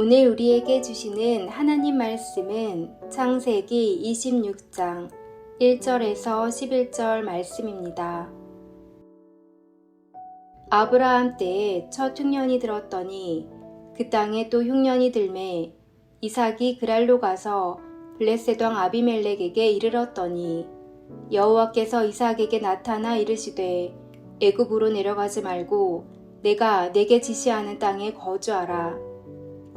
오늘 우리에게 주시는 하나님 말씀은 창세기 26장 1절에서 11절 말씀입니다. 아브라함 때에 첫 흉년이 들었더니 그 땅에 또 흉년이 들매 이삭이 그랄로 가서 블레셋 왕 아비멜렉에게 이르렀더니 여호와께서 이삭에게 나타나 이르시되 애굽으로 내려가지 말고 내가 내게 지시하는 땅에 거주하라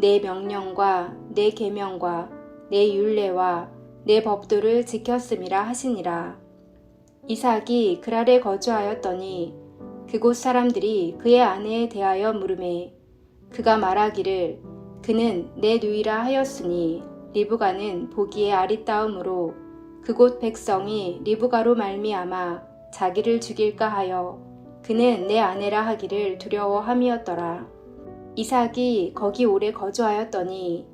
내 명령과 내 계명과 내 율례와 내 법도를 지켰음이라 하시니라. 이삭이 그랄에 거주하였더니 그곳 사람들이 그의 아내에 대하여 물음에 그가 말하기를 그는 내 누이라 하였으니 리브가는 보기에 아리따움으로 그곳 백성이 리브가로 말미암아 자기를 죽일까 하여 그는 내 아내라 하기를 두려워함이었더라. 이삭이 거기 오래 거주하였더니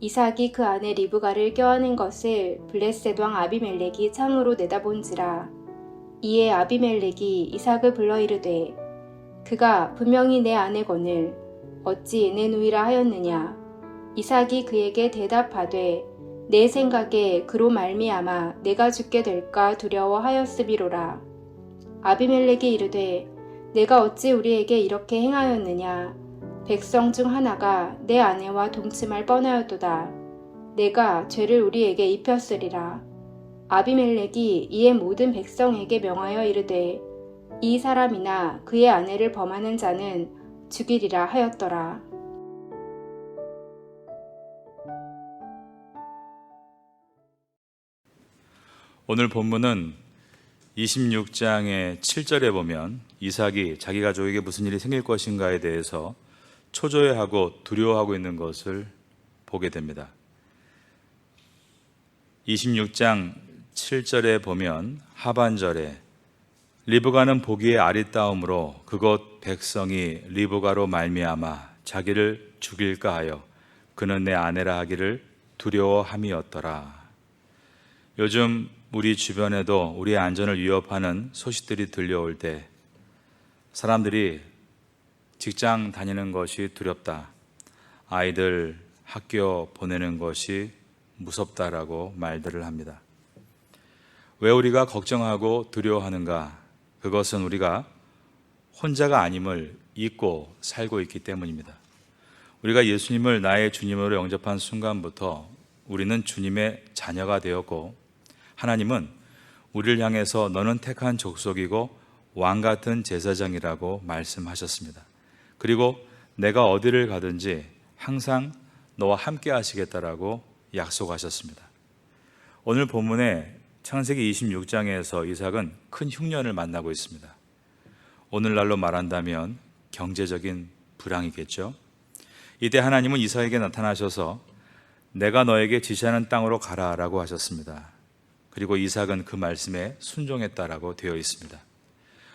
이삭이 그 아내 리브가를 껴안은 것을 블레셋 왕 아비멜렉이 창으로 내다본지라 이에 아비멜렉이 이삭을 불러 이르되 그가 분명히 내 아내거늘 어찌 내 누이라 하였느냐? 이삭이 그에게 대답하되 내 생각에 그로 말미암아 내가 죽게 될까 두려워하였으비로라. 아비멜렉이 이르되 내가 어찌 우리에게 이렇게 행하였느냐 백성 중 하나가 내 아내와 동침할 뻔하였도다 내가 죄를 우리에게 입혔으리라 아비멜렉이 이에 모든 백성에게 명하여 이르되 이 사람이나 그의 아내를 범하는 자는 죽이리라 하였더라. 오늘 본문은 26장의 7절에 보면 이삭이 자기 가족에게 무슨 일이 생길 것인가에 대해서 초조해하고 두려워하고 있는 것을 보게 됩니다. 26장 7절에 보면 하반절에 리브가는 보기에 아리따움으로 그곳 백성이 리브가로 말미암아 자기를 죽일까 하여 그는 내 아내라 하기를 두려워함이었더라. 요즘 우리 주변에도 우리의 안전을 위협하는 소식들이 들려올 때 사람들이 직장 다니는 것이 두렵다. 아이들 학교 보내는 것이 무섭다라고 말들을 합니다. 왜 우리가 걱정하고 두려워하는가? 그것은 우리가 혼자가 아님을 잊고 살고 있기 때문입니다. 우리가 예수님을 나의 주님으로 영접한 순간부터 우리는 주님의 자녀가 되었고 하나님은 우리를 향해서 너는 택한 족속이고 왕 같은 제사장이라고 말씀하셨습니다. 그리고 내가 어디를 가든지 항상 너와 함께 하시겠다라고 약속하셨습니다. 오늘 본문에 창세기 26장에서 이삭은 큰 흉년을 만나고 있습니다. 오늘날로 말한다면 경제적인 불황이겠죠. 이때 하나님은 이삭에게 나타나셔서 내가 너에게 지시하는 땅으로 가라라고 하셨습니다. 그리고 이삭은 그 말씀에 순종했다라고 되어 있습니다.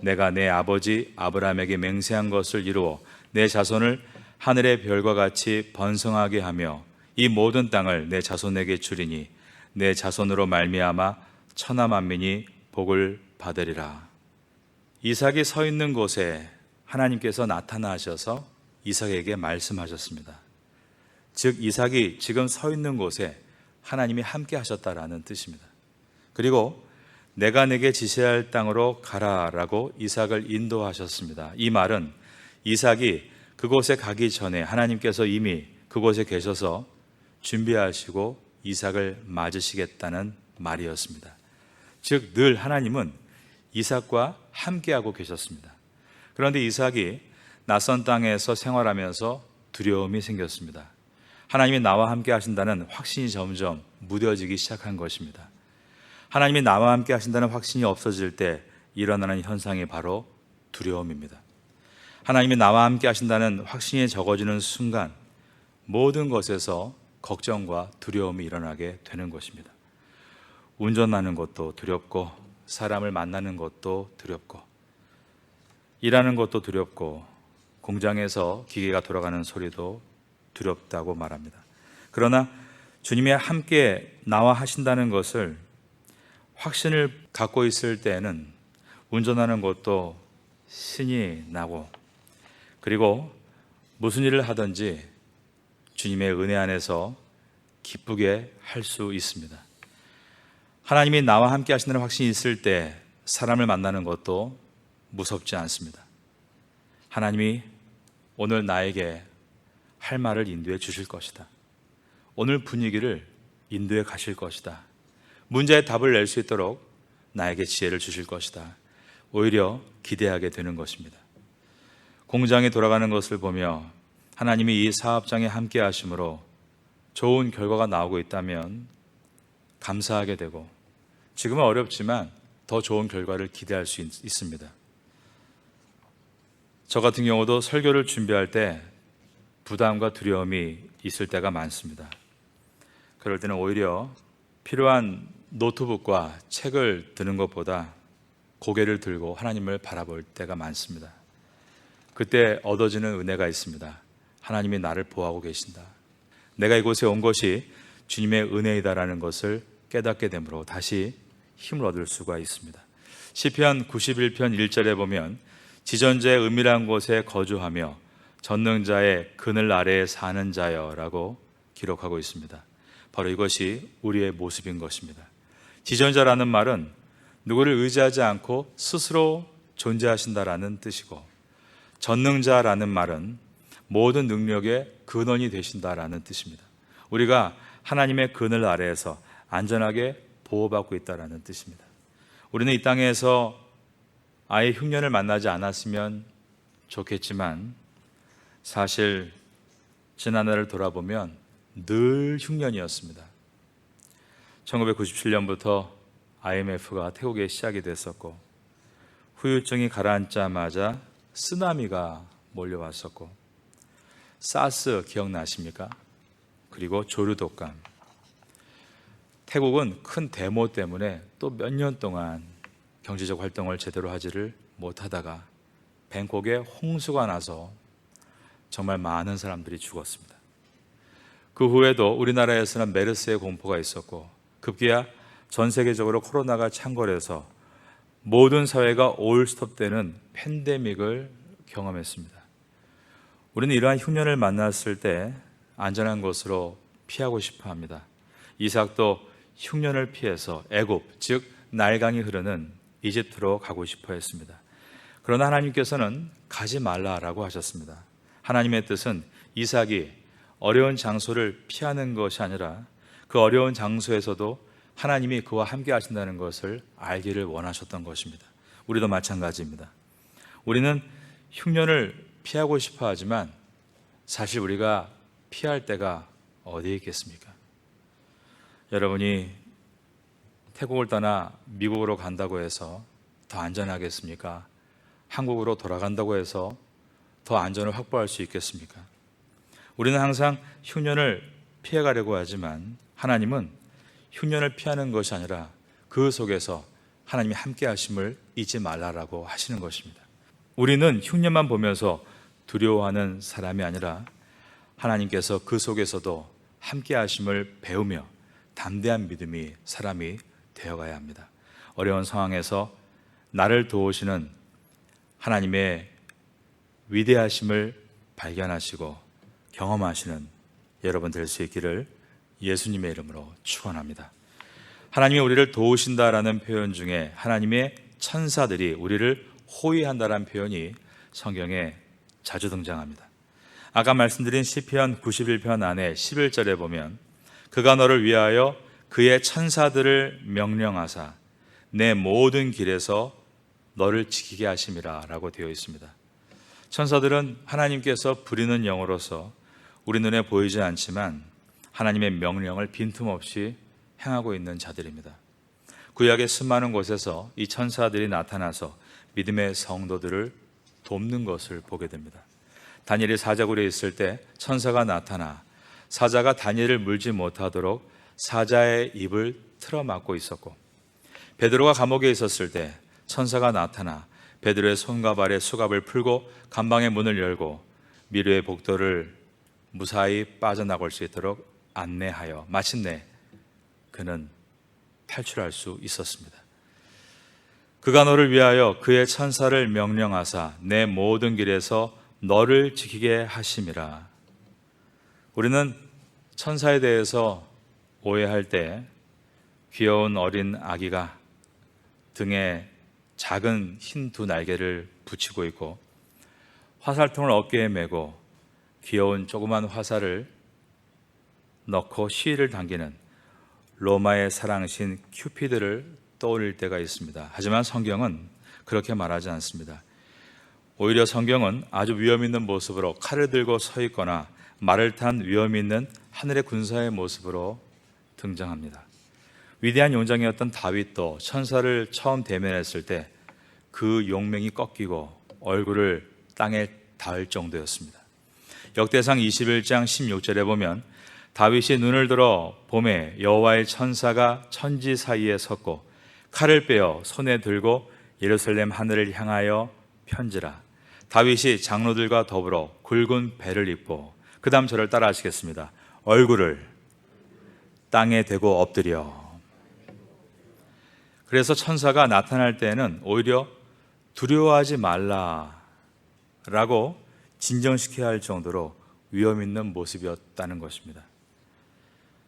내가 내 아버지 아브라함에게 맹세한 것을 이루어 내 자손을 하늘의 별과 같이 번성하게 하며 이 모든 땅을 내 자손에게 주리니 내 자손으로 말미암아 천하 만민이 복을 받으리라. 이삭이 서 있는 곳에 하나님께서 나타나셔서 이삭에게 말씀하셨습니다. 즉 이삭이 지금 서 있는 곳에 하나님이 함께 하셨다라는 뜻입니다. 그리고 내가 내게 지시할 땅으로 가라라고 이삭을 인도하셨습니다. 이 말은 이삭이 그곳에 가기 전에 하나님께서 이미 그곳에 계셔서 준비하시고 이삭을 맞으시겠다는 말이었습니다. 즉 늘 하나님은 이삭과 함께하고 계셨습니다. 그런데 이삭이 낯선 땅에서 생활하면서 두려움이 생겼습니다. 하나님이 나와 함께 하신다는 확신이 점점 무뎌지기 시작한 것입니다. 하나님이 나와 함께 하신다는 확신이 없어질 때 일어나는 현상이 바로 두려움입니다. 하나님이 나와 함께 하신다는 확신이 적어지는 순간 모든 것에서 걱정과 두려움이 일어나게 되는 것입니다. 운전하는 것도 두렵고 사람을 만나는 것도 두렵고 일하는 것도 두렵고 공장에서 기계가 돌아가는 소리도 두렵다고 말합니다. 그러나 주님이 함께 나와 하신다는 것을 확신을 갖고 있을 때에는 운전하는 것도 신이 나고 그리고 무슨 일을 하든지 주님의 은혜 안에서 기쁘게 할 수 있습니다. 하나님이 나와 함께 하신다는 확신이 있을 때 사람을 만나는 것도 무섭지 않습니다. 하나님이 오늘 나에게 할 말을 인도해 주실 것이다. 오늘 분위기를 인도해 가실 것이다. 문제에 답을 낼 수 있도록 나에게 지혜를 주실 것이다. 오히려 기대하게 되는 것입니다. 공장이 돌아가는 것을 보며 하나님이 이 사업장에 함께 하심으로 좋은 결과가 나오고 있다면 감사하게 되고 지금은 어렵지만 더 좋은 결과를 기대할 수 있, 있습니다. 저 같은 경우도 설교를 준비할 때 부담과 두려움이 있을 때가 많습니다. 그럴 때는 오히려 필요한 노트북과 책을 드는 것보다 고개를 들고 하나님을 바라볼 때가 많습니다. 그때 얻어지는 은혜가 있습니다. 하나님이 나를 보호하고 계신다. 내가 이곳에 온 것이 주님의 은혜이다라는 것을 깨닫게 되므로 다시 힘을 얻을 수가 있습니다. 시편 91편 1절에 보면 지전자의 은밀한 곳에 거주하며 전능자의 그늘 아래에 사는 자여라고 기록하고 있습니다. 바로 이것이 우리의 모습인 것입니다. 지전자라는 말은 누구를 의지하지 않고 스스로 존재하신다라는 뜻이고 전능자라는 말은 모든 능력의 근원이 되신다라는 뜻입니다. 우리가 하나님의 그늘 아래에서 안전하게 보호받고 있다라는 뜻입니다. 우리는 이 땅에서 아예 흉년을 만나지 않았으면 좋겠지만 사실 지난해를 돌아보면 늘 흉년이었습니다. 1997년부터 IMF가 태국에 시작이 됐었고 후유증이 가라앉자마자 쓰나미가 몰려왔었고 사스 기억나십니까? 그리고 조류독감. 태국은 큰 데모 때문에 또 몇 년 동안 경제적 활동을 제대로 하지를 못하다가 뱅콕에 홍수가 나서 정말 많은 사람들이 죽었습니다. 그 후에도 우리나라에서는 메르스의 공포가 있었고 급기야 전 세계적으로 코로나가 창궐해서 모든 사회가 올스톱되는 팬데믹을 경험했습니다. 우리는 이러한 흉년을 만났을 때 안전한 곳으로 피하고 싶어 합니다. 이삭도 흉년을 피해서 애굽, 즉 날강이 흐르는 이집트로 가고 싶어 했습니다. 그러나 하나님께서는 가지 말라라고 하셨습니다. 하나님의 뜻은 이삭이 어려운 장소를 피하는 것이 아니라 그 어려운 장소에서도 하나님이 그와 함께 하신다는 것을 알기를 원하셨던 것입니다. 우리도 마찬가지입니다. 우리는 흉년을 피하고 싶어 하지만 사실 우리가 피할 때가 어디에 있겠습니까? 여러분이 태국을 떠나 미국으로 간다고 해서 더 안전하겠습니까? 한국으로 돌아간다고 해서 더 안전을 확보할 수 있겠습니까? 우리는 항상 흉년을 피해가려고 하지만 하나님은 흉년을 피하는 것이 아니라 그 속에서 하나님이 함께 하심을 잊지 말라라고 하시는 것입니다. 우리는 흉년만 보면서 두려워하는 사람이 아니라 하나님께서 그 속에서도 함께 하심을 배우며 담대한 믿음이 사람이 되어가야 합니다. 어려운 상황에서 나를 도우시는 하나님의 위대하심을 발견하시고 경험하시는 여러분 될 수 있기를 예수님의 이름으로 축원합니다. 하나님이 우리를 도우신다라는 표현 중에 하나님의 천사들이 우리를 호위한다라는 표현이 성경에 자주 등장합니다. 아까 말씀드린 시편 91편 안에 11절에 보면 그가 너를 위하여 그의 천사들을 명령하사 내 모든 길에서 너를 지키게 하심이라라고 되어 있습니다. 천사들은 하나님께서 부리는 영으로서 우리 눈에 보이지 않지만 하나님의 명령을 빈틈없이 행하고 있는 자들입니다. 구약의 수많은 곳에서 이 천사들이 나타나서 믿음의 성도들을 돕는 것을 보게 됩니다. 다니엘이 사자굴에 있을 때 천사가 나타나 사자가 다니엘을 물지 못하도록 사자의 입을 틀어막고 있었고 베드로가 감옥에 있었을 때 천사가 나타나 베드로의 손과 발의 수갑을 풀고 감방의 문을 열고 미르의 복도를 무사히 빠져나갈 수 있도록 안내하여 마침내 그는 탈출할 수 있었습니다. 그가 너를 위하여 그의 천사를 명령하사 내 모든 길에서 너를 지키게 하심이라. 우리는 천사에 대해서 오해할 때 귀여운 어린 아기가 등에 작은 흰 두 날개를 붙이고 있고 화살통을 어깨에 메고 귀여운 조그만 화살을 넣고 시위를 당기는 로마의 사랑신 큐피드를 떠올릴 때가 있습니다. 하지만 성경은 그렇게 말하지 않습니다. 오히려 성경은 아주 위험 있는 모습으로 칼을 들고 서 있거나 말을 탄 위험 있는 하늘의 군사의 모습으로 등장합니다. 위대한 용장이었던 다윗도 천사를 처음 대면했을 때 그 용맹이 꺾이고 얼굴을 땅에 닿을 정도였습니다. 역대상 21장 16절에 보면 다윗이 눈을 들어 봄에 여호와의 천사가 천지 사이에 섰고 칼을 빼어 손에 들고 예루살렘 하늘을 향하여 편지라 다윗이 장로들과 더불어 굵은 배를 입고 그 다음 저를 따라 하시겠습니다. 얼굴을 땅에 대고 엎드려 그래서 천사가 나타날 때는 오히려 두려워하지 말라라고 진정시켜야 할 정도로 위험 있는 모습이었다는 것입니다.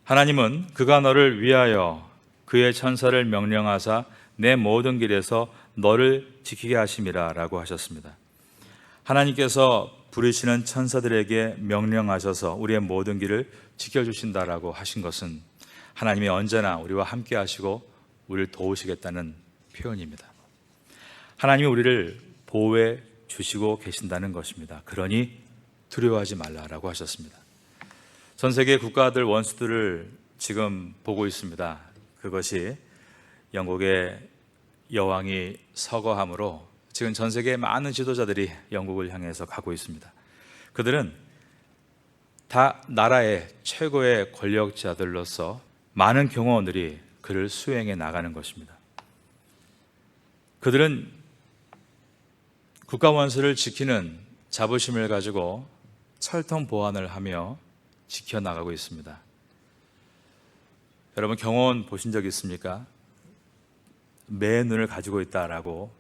하나님은 그가 너를 위하여 그의 천사를 명령하사 내 모든 길에서 너를 지키게 하심이라라고 하셨습니다. 하나님께서 부르시는 천사들에게 명령하셔서 우리의 모든 길을 지켜 주신다라고 하신 것은 하나님이 언제나 우리와 함께 하시고 우리를 도우시겠다는 표현입니다. 하나님이 우리를 보호해 주시고 계신다는 것입니다. 그러니 두려워하지 말라라고 하셨습니다. 전 세계 국가들 원수들을 지금 보고 있습니다. 그것이 영국의 여왕이 서거함으로 지금 전 세계 많은 지도자들이 영국을 향해서 가고 있습니다. 그들은 다 나라의 최고의 권력자들로서 많은 경호원들이 그를 수행해 나가는 것입니다. 그들은 국가 원수를 지키는 자부심을 가지고 철통 보안을 하며 지켜나가고 있습니다. 여러분 경호원 보신 적 있습니까? 매 눈을 가지고 있다라고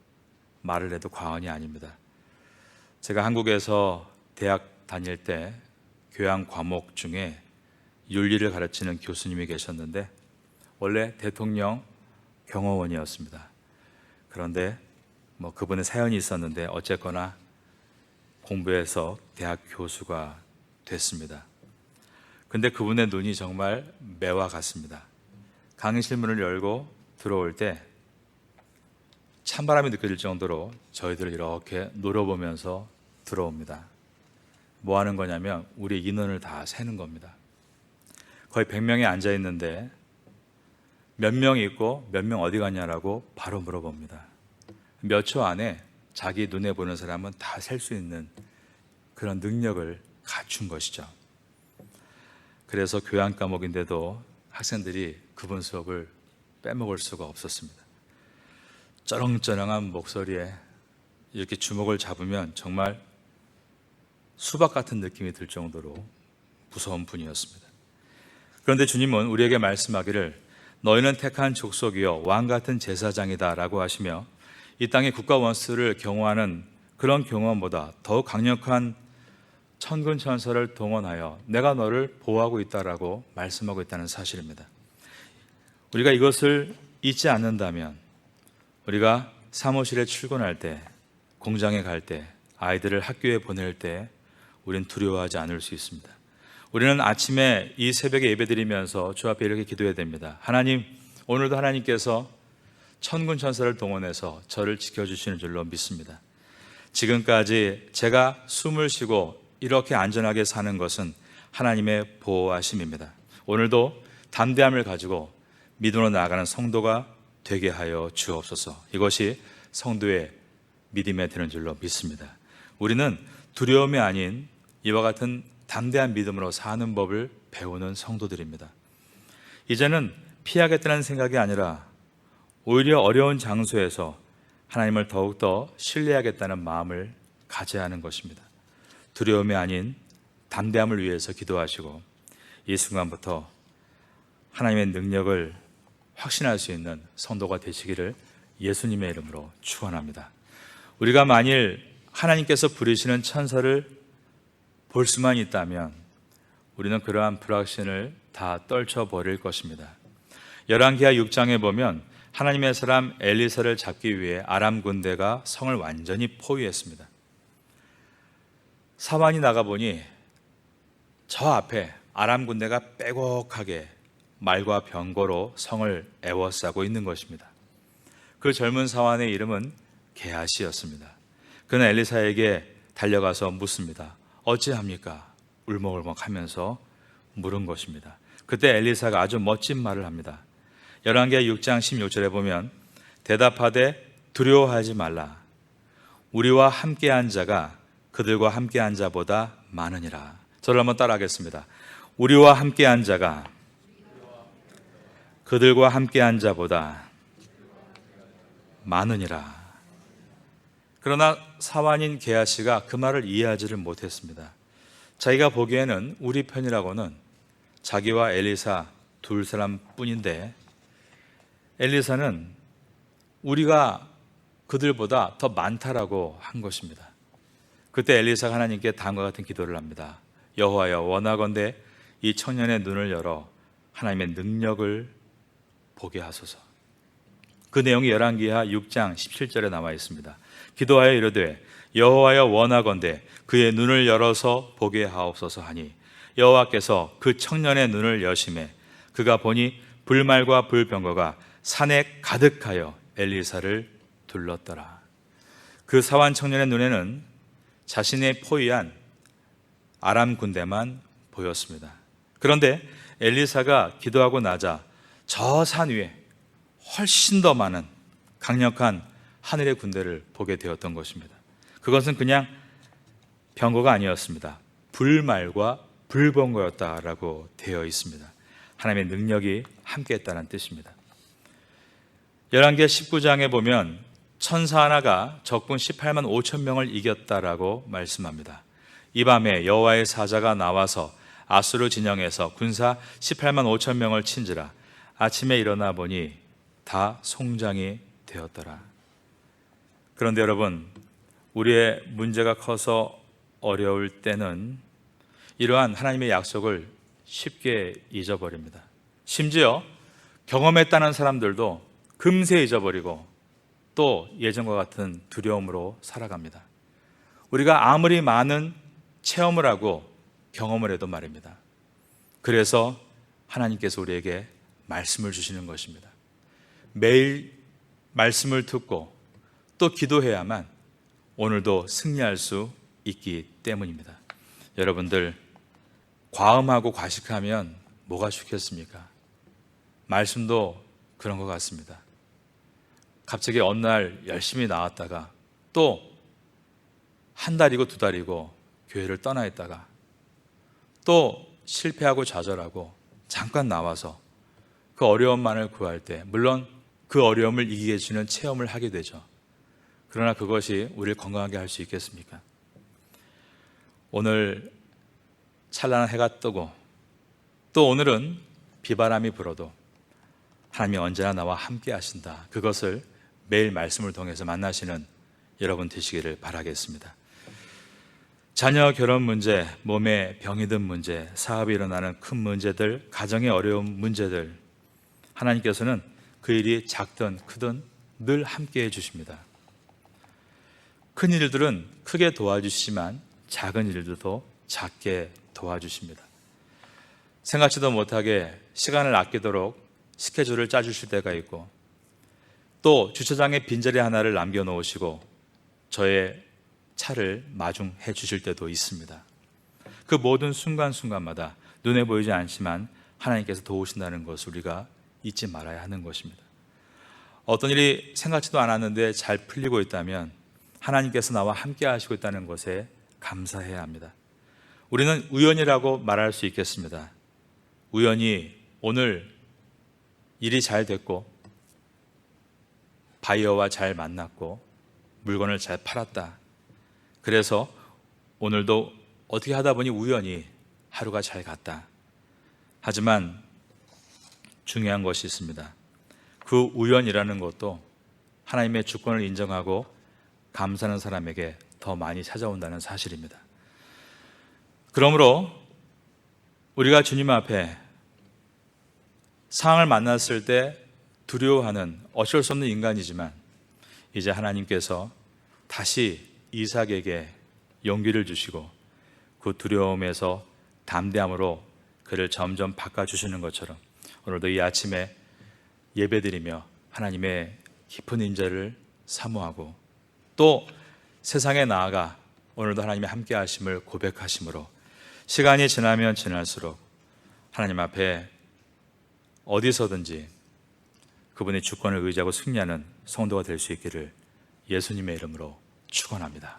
말을 해도 과언이 아닙니다. 제가 한국에서 대학 다닐 때 교양 과목 중에 윤리를 가르치는 교수님이 계셨는데 원래 대통령 경호원이었습니다. 그런데 뭐 그분의 사연이 있었는데 어쨌거나 공부해서 대학 교수가 됐습니다. 근데 그분의 눈이 정말 매와 같습니다. 강의실 문을 열고 들어올 때 찬바람이 느껴질 정도로 저희들을 이렇게 노려보면서 들어옵니다. 뭐 하는 거냐면 우리 인원을 다 세는 겁니다. 거의 100명이 앉아 있는데 몇 명 있고 몇 명 어디 갔냐라고 바로 물어봅니다. 몇 초 안에 자기 눈에 보는 사람은 다 셀 수 있는 그런 능력을 갖춘 것이죠. 그래서 교양 과목인데도 학생들이 그분 수업을 빼먹을 수가 없었습니다. 쩌렁쩌렁한 목소리에 이렇게 주먹을 잡으면 정말 수박 같은 느낌이 들 정도로 무서운 분이었습니다. 그런데 주님은 우리에게 말씀하기를 너희는 택한 족속이요 왕 같은 제사장이다라고 하시며 이 땅의 국가 원수를 경호하는 그런 경호원보다 더욱 강력한 천군 천사를 동원하여 내가 너를 보호하고 있다라고 말씀하고 있다는 사실입니다. 우리가 이것을 잊지 않는다면 우리가 사무실에 출근할 때, 공장에 갈 때, 아이들을 학교에 보낼 때 우린 두려워하지 않을 수 있습니다. 우리는 아침에 이 새벽에 예배드리면서 주 앞에 이렇게 기도해야 됩니다. 하나님, 오늘도 하나님께서 천군 천사를 동원해서 저를 지켜주시는 줄로 믿습니다. 지금까지 제가 숨을 쉬고 이렇게 안전하게 사는 것은 하나님의 보호하심입니다. 오늘도 담대함을 가지고 믿음으로 나아가는 성도가 되게 하여 주옵소서. 이것이 성도의 믿음에 드는 줄로 믿습니다. 우리는 두려움이 아닌 이와 같은 담대한 믿음으로 사는 법을 배우는 성도들입니다. 이제는 피하겠다는 생각이 아니라 오히려 어려운 장소에서 하나님을 더욱더 신뢰하겠다는 마음을 가져야 하는 것입니다. 두려움이 아닌 담대함을 위해서 기도하시고 이 순간부터 하나님의 능력을 확신할 수 있는 성도가 되시기를 예수님의 이름으로 축원합니다. 우리가 만일 하나님께서 부르시는 천사를 볼 수만 있다면 우리는 그러한 불확신을 다 떨쳐 버릴 것입니다. 열왕기하 6장에 보면 하나님의 사람 엘리사를 잡기 위해 아람 군대가 성을 완전히 포위했습니다. 사환이 나가 보니 저 앞에 아람 군대가 빼곡하게 말과 병거로 성을 애워싸고 있는 것입니다. 그 젊은 사환의 이름은 게하시였습니다. 그는 엘리사에게 달려가서 묻습니다. 어찌합니까? 울먹울먹 하면서 물은 것입니다. 그때 엘리사가 아주 멋진 말을 합니다. 열왕기하 6장 16절에 보면 대답하되 두려워하지 말라. 우리와 함께한 자가 그들과 함께한 자보다 많으니라. 저를 한번 따라하겠습니다. 우리와 함께한 자가 그들과 함께한 자보다 많으니라. 그러나 사환인 게하 씨가 그 말을 이해하지를 못했습니다. 자기가 보기에는 우리 편이라고는 자기와 엘리사 둘 사람뿐인데 엘리사는 우리가 그들보다 더 많다라고 한 것입니다. 그때 엘리사가 하나님께 다음과 같은 기도를 합니다. 여호와여 원하건대 이 청년의 눈을 열어 하나님의 능력을 보게 하소서. 그 내용이 열왕기하 6장 17절에 나와 있습니다. 기도하여 이르되 여호와여 원하건대 그의 눈을 열어서 보게 하옵소서 하니 여호와께서 그 청년의 눈을 여심해 그가 보니 불말과 불병거가 산에 가득하여 엘리사를 둘렀더라. 그 사완 청년의 눈에는 자신의 포위한 아람 군대만 보였습니다. 그런데 엘리사가 기도하고 나자 저 산 위에 훨씬 더 많은 강력한 하늘의 군대를 보게 되었던 것입니다. 그것은 그냥 병거가 아니었습니다. 불말과 불병거였다라고 되어 있습니다. 하나님의 능력이 함께했다는 뜻입니다. 열왕기 19장에 보면 천사 하나가 적군 18만 5천 명을 이겼다라고 말씀합니다. 이 밤에 여호와의 사자가 나와서 아수르 진영에서 군사 18만 5천 명을 친지라 아침에 일어나 보니 다 송장이 되었더라. 그런데 여러분, 우리의 문제가 커서 어려울 때는 이러한 하나님의 약속을 쉽게 잊어버립니다. 심지어 경험했다는 사람들도 금세 잊어버리고 또 예전과 같은 두려움으로 살아갑니다. 우리가 아무리 많은 체험을 하고 경험을 해도 말입니다. 그래서 하나님께서 우리에게 말씀을 주시는 것입니다. 매일 말씀을 듣고 또 기도해야만 오늘도 승리할 수 있기 때문입니다. 여러분들, 과음하고 과식하면 뭐가 좋겠습니까? 말씀도 그런 것 같습니다. 갑자기 어느 날 열심히 나왔다가 또 한 달이고 두 달이고 교회를 떠나 있다가 또 실패하고 좌절하고 잠깐 나와서 그 어려움만을 구할 때 물론 그 어려움을 이기게 해주는 체험을 하게 되죠. 그러나 그것이 우리를 건강하게 할 수 있겠습니까? 오늘 찬란한 해가 뜨고 또 오늘은 비바람이 불어도 하나님이 언제나 나와 함께 하신다. 그것을 매일 말씀을 통해서 만나시는 여러분 되시기를 바라겠습니다. 자녀 결혼 문제, 몸에 병이 든 문제, 사업이 일어나는 큰 문제들, 가정의 어려운 문제들, 하나님께서는 그 일이 작든 크든 늘 함께 해주십니다. 큰 일들은 크게 도와주시지만 작은 일들도 작게 도와주십니다. 생각지도 못하게 시간을 아끼도록 스케줄을 짜주실 때가 있고 또 주차장에 빈자리 하나를 남겨 놓으시고 저의 차를 마중해 주실 때도 있습니다. 그 모든 순간순간마다 눈에 보이지 않지만 하나님께서 도우신다는 것을 우리가 잊지 말아야 하는 것입니다. 어떤 일이 생각지도 않았는데 잘 풀리고 있다면 하나님께서 나와 함께 하시고 있다는 것에 감사해야 합니다. 우리는 우연이라고 말할 수 있겠습니다. 우연히 오늘 일이 잘 됐고 바이어와 잘 만났고 물건을 잘 팔았다. 그래서 오늘도 어떻게 하다 보니 우연히 하루가 잘 갔다. 하지만 중요한 것이 있습니다. 그 우연이라는 것도 하나님의 주권을 인정하고 감사하는 사람에게 더 많이 찾아온다는 사실입니다. 그러므로 우리가 주님 앞에 상황을 만났을 때 두려워하는 어쩔 수 없는 인간이지만 이제 하나님께서 다시 이삭에게 용기를 주시고 그 두려움에서 담대함으로 그를 점점 바꿔주시는 것처럼 오늘도 이 아침에 예배드리며 하나님의 깊은 인자를 사모하고 또 세상에 나아가 오늘도 하나님의 함께 하심을 고백하심으로 시간이 지나면 지날수록 하나님 앞에 어디서든지 그분의 주권을 의지하고 승리하는 성도가 될 수 있기를 예수님의 이름으로 축원합니다.